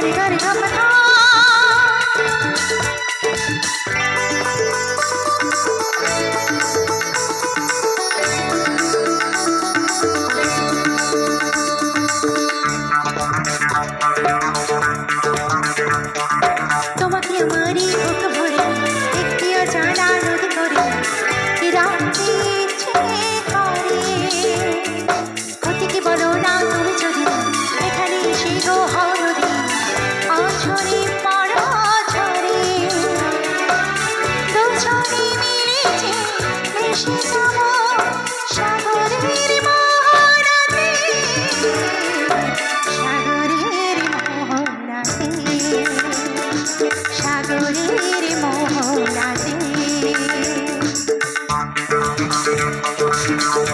गरी गरी गपना তোমাকে আমারই বুক ভরে একটিও জানা রোদ করে রাতে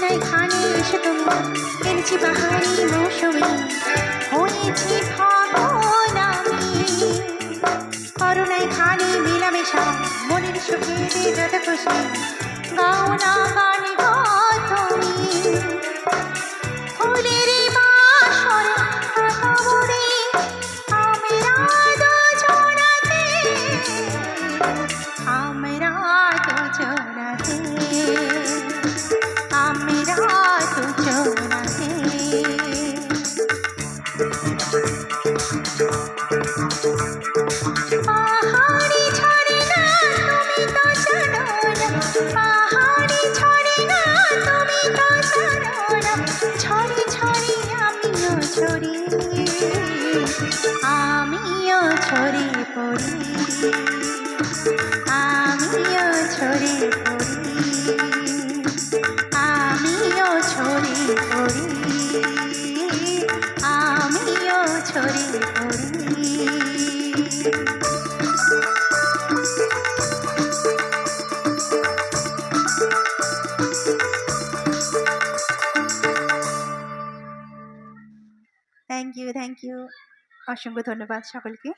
নাই ঘানি এসে তোমরা এনেছি বাহারি মৌসুমি। হয়েছি ভাবন আমি। করুণায় ঘানি মিলামেশা, মনের সুখে যত খুশি গাও না গান গো তুমি। ছড়ি আমিও ছড়ি পড়ি আমিও ছড়ি পড়ি আমিও ছড়ি পড়ি আমিও ছড়ি থ্যাংক ইউ থ্যাংক ইউ অসংখ্য ধন্যবাদ সকলকে।